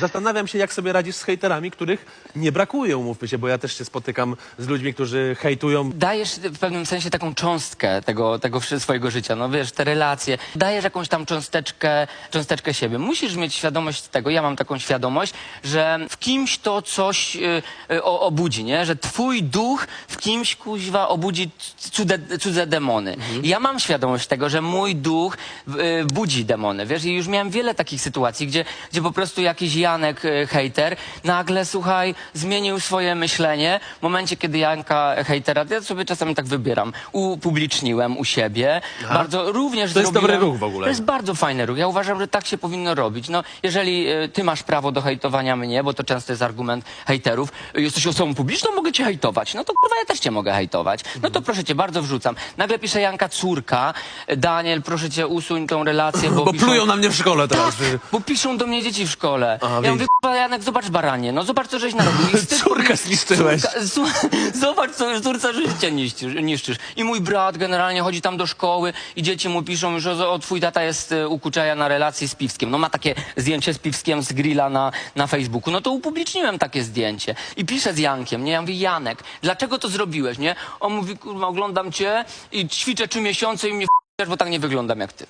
Zastanawiam się, jak sobie radzisz z hejterami, których nie brakuje, umówmy się, bo ja też się spotykam z ludźmi, którzy hejtują. Dajesz w pewnym sensie taką cząstkę tego, tego wszy- swojego życia, no wiesz, te relacje, dajesz jakąś tam cząsteczkę, cząsteczkę siebie. Musisz mieć świadomość tego, ja mam taką świadomość, że w kimś to coś y, y, o, obudzi, nie? Że twój duch w kimś, kuźwa, obudzi c- cudze, cudze demony. I ja mam świadomość tego, że mój duch y, budzi demony, wiesz, i już miałem wiele takich sytuacji, gdzie, gdzie po prostu jakiś Janek, y, hejter, nagle, słuchaj, zmienił swoje myślenie. W momencie, kiedy Janka, hejtera, ja sobie czasami tak wybieram, upubliczniłem u siebie. Bardzo również To jest zrobiłem, dobry ruch w ogóle. To jest bardzo fajny ruch. Ja uważam, że tak się powinno robić. No, jeżeli y, ty masz prawo do hejtowania mnie, bo to często jest argument hejterów, jesteś osobą publiczną, mogę cię hejtować. No to kurwa, ja też cię mogę hejtować. No to proszę cię, bardzo wrzucam. Nagle pisze Janka córka, Daniel, proszę cię, usuń tą relację, bo, Bo piszą- plują na mnie w szkole teraz. tak, bo piszą do mnie dzieci w szkole. Aha, ja mówię, "Kurwa, Janek, zobacz baranie, no zobacz, co żeś narobił. I wstyd- Córkę zniszczyłeś. Córka, zobacz, co córce życie niszczysz, niszczysz. I mój brat generalnie chodzi tam do szkoły i dzieci mu piszą już, o, o twój tata jest e, u Kuczaja na relacji z Piwskiem. No ma takie zdjęcie z Piwskiem z grilla na, na Facebooku. No to upubliczniłem takie zdjęcie. I piszę z Jankiem, nie? Ja mówię, Janek, dlaczego to zrobiłeś, nie? On mówi, kurwa, oglądam cię i ćwiczę trzy miesiące i mnie f***esz, bo tak nie wyglądam jak ty.